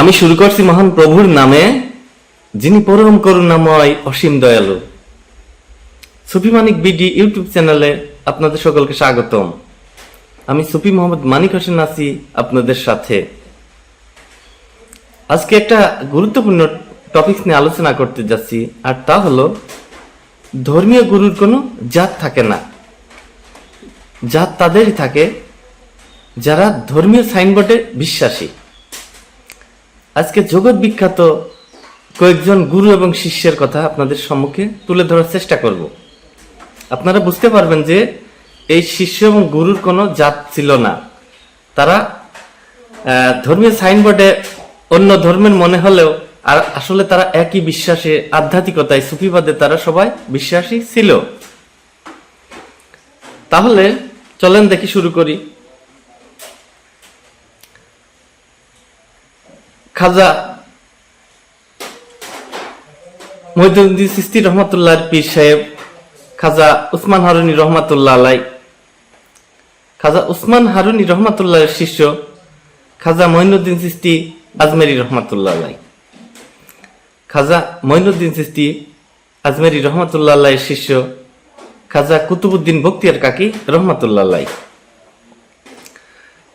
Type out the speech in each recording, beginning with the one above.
আমি শুরু করছি মহান প্রভুর নামে, যিনি পরম করুণাময় অসীম দয়ালু। সুফি মানিক বিডি ইউটিউব চ্যানেলে আপনাদের সকলকে স্বাগতম। আমি সুফি মোহাম্মদ মানিক হোসেন আছি আপনাদের সাথে। আজকে একটা গুরুত্বপূর্ণ টপিক নিয়ে আলোচনা করতে যাচ্ছি, আর তা হলো, ধর্মীয় গুরুর কোনো জাত থাকে না। জাত তাদেরই থাকে যারা ধর্মীয় সাইনবোর্ডে বিশ্বাসী। আজকে জগৎ বিখ্যাত কয়েকজন গুরু এবং শিষ্যের কথা আপনাদের সম্মুখে তুলে ধরার চেষ্টা করব। আপনারা বুঝতে পারবেন যে এই শিষ্য এবং গুরুর কোনো জাত ছিল না। তারা ধর্মীয় সাইনবোর্ডে অন্য ধর্মের মনে হলেও আর আসলে তারা একই বিশ্বাসে, আধ্যাত্মিকতায়, সুফিবাদে তারা সবাই বিশ্বাসী ছিল। তাহলে চলেন দেখি শুরু করি। খাজা মহিদুদ্দিন সিস্তি রহমতুল্লাহর পীর সাহেব, খাজা উসমান হারুনি রহমাতুল্লাহ আলাই খাজা উসমান হারুনি রহমাতুল্লাহের শিষ্য, খাজা মহিনুদ্দিন সিস্তি আজমেরি রহমাতুল্লাহ আলাই খাজা মহিনুদ্দিন সিস্তি আজমেরি রহমাতুল্লাহ আলাইয়ের শিষ্য, খাজা কুতুবুদ্দিন বক্তিয়ার কাকি রহমাতুল্লাহ আলাই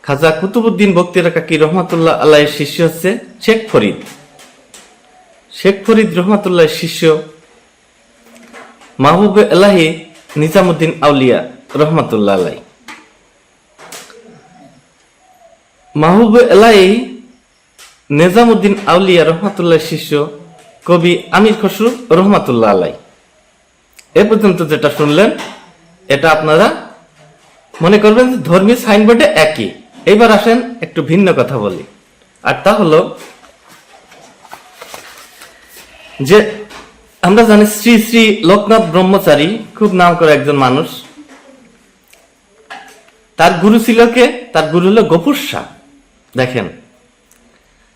খাজা কুতুবুদ্দিন বক্তিয়ার কাকি রহমাতুল্লাহ আলাইয়ের শিষ্য হচ্ছে শেখ ফরিদ। শেখ ফরিদ রহমাতুল্লাহের শিষ্য মাহবুব এলাহি নিজামুদ্দিন আউলিয়া রহমাতুল্লাহ আলাই মাহবুব এলাহি নিজামুদ্দিন আউলিয়া রহমাতুল্লাহের শিষ্য কবি আমির খসরু রহমাতুল্লাহ আলাই এ পর্যন্ত যেটা শুনলেন, এটা আপনারা মনে করবেন ধর্মীয় সাইনবোর্ডে একই। এইবার আসেন, একটু ভিন্ন কথা বলি। আর তা হলো যে আমরা জানি শ্রী শ্রী লোকনাথ ব্রহ্মচারী, খুব নাম করে একজন মানুষ, তার গুরু ছিল কে? তার গুরু হলো গফুর শাহ। দেখেন,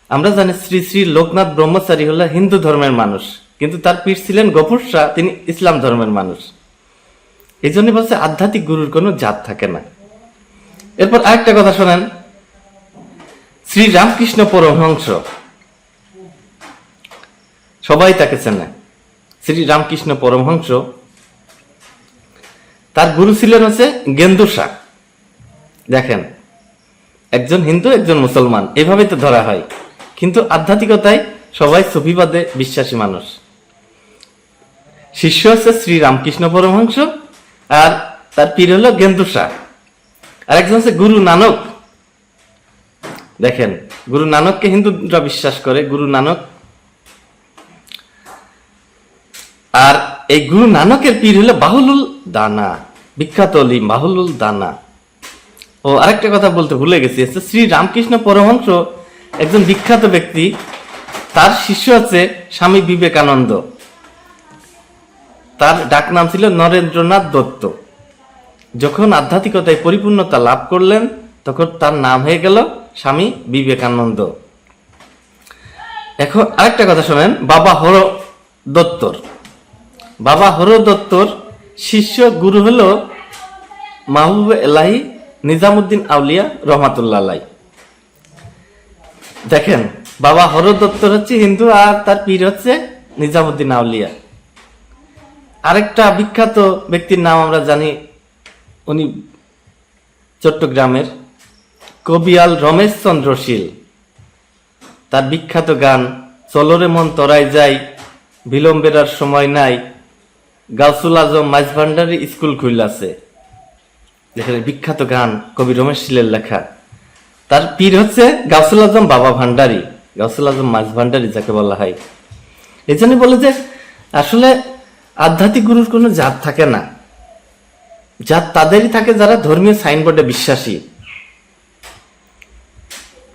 আমরা জানি শ্রী শ্রী লোকনাথ ব্রহ্মচারী হলো হিন্দু ধর্মের মানুষ, কিন্তু তার পীর ছিলেন গফুর শাহ, তিনি ইসলাম ধর্মের মানুষ। এই জন্য বলছে আধ্যাত্মিক গুরুর কোনো জাত থাকে না। এরপর আরেকটা কথা শোনেন। শ্রী রামকৃষ্ণ পরমহংস। সবাই তাকে চেনে। শ্রী রামকৃষ্ণ পরমহংস। তার গুরু ছিলেন হচ্ছে গেন্দু শাহ। দেখেন, একজন হিন্দু, একজন মুসলমান, এভাবে তো ধরা হয়। কিন্তু আধ্যাত্মিকতায় সবাই সুফিবাদে বিশ্বাসী মানুষ। শিষ্য হচ্ছে শ্রী রামকৃষ্ণ পরমহংস আর তার পীর হলো গেন্দু শাহ। আর একজন হচ্ছে গুরু নানক। দেখেন, গুরু নানককে হিন্দুরা বিশ্বাস করে, গুরু নানক। আর এই গুরু নানকের পীর হলো বাহুলুল দানা, বিখ্যাত অলি বাহুলুল দানা। ও, আরেকটা কথা বলতে ভুলে গেছি শ্রী রামকৃষ্ণ পরমহংস একজন বিখ্যাত ব্যক্তি, তার শিষ্য হচ্ছে স্বামী বিবেকানন্দ। তার ডাক নাম ছিল নরেন্দ্রনাথ দত্ত। যখন আধ্যাত্মিকতায় পরিপূর্ণতা লাভ করলেন, তখন তার নাম হয়ে গেল স্বামী বিবেকানন্দ। এখন আরেকটা কথা শোনেন, বাবা হর দত্তর। বাবা হর দত্তর শিষ্য গুরু হলো মাহবুব এলাহি নিজামুদ্দিন আউলিয়া রহমাতুল্লাহ দেখেন, বাবা হর দত্তর হচ্ছে হিন্দু আর তার পীর হচ্ছে নিজামুদ্দিন আউলিয়া। আরেকটা বিখ্যাত ব্যক্তির নাম আমরা জানি উনি চট্টগ্রামের কবিয়াল রমেশ শীল। তার বিখ্যাত গান, চলরে মন তরাই যাই, বিলম্বের আর সময় নাই, গাউসুল আজম মাইজ ভান্ডারি স্কুল খুললাছে। দেখেন বিখ্যাত গান কবি রমেশ শীলের লেখা। তার পীর হচ্ছে গাউসুল আজম বাবা ভান্ডারি, গাউসুল আজম মাইজ ভান্ডারি যাকে বলা হয়। এই জন্য বলে যে, আসলে আধ্যাত্মিক গুরুর কোনো জাত থাকে না। জাত তাদেরই থাকে যারা ধর্মীয় সাইনবোর্ডে বিশ্বাসী।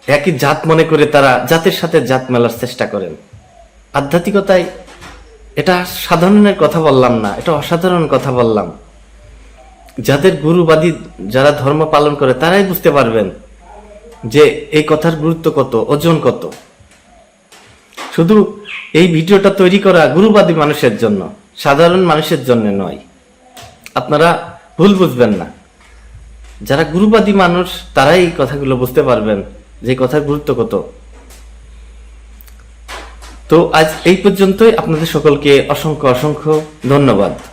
একই জাত মনে করে তারা জাতের সাথে জাত মেলার চেষ্টা করেন। আধ্যাত্মিকতায় এটা সাধারণের কথা বললাম না, এটা অসাধারণ কথা বললাম। যাদের গুরুবাদী যারা ধর্ম পালন করে, তারাই বুঝতে পারবেন যে এই কথার গুরুত্ব কত, ওজন কত। শুধু এই ভিডিওটা তৈরি করা গুরুবাদী মানুষের জন্য, সাধারণ মানুষের জন্য নয়। আপনারা ভুল বুঝবেন না। যারা গুরুবাদী মানুষ, তারাই এই কথাগুলো বুঝতে পারবেন যে কথার গুরুত্ব কত। তো আজ এই পর্যন্তই। আপনাদের সকলকে অসংখ্য অসংখ্য ধন্যবাদ।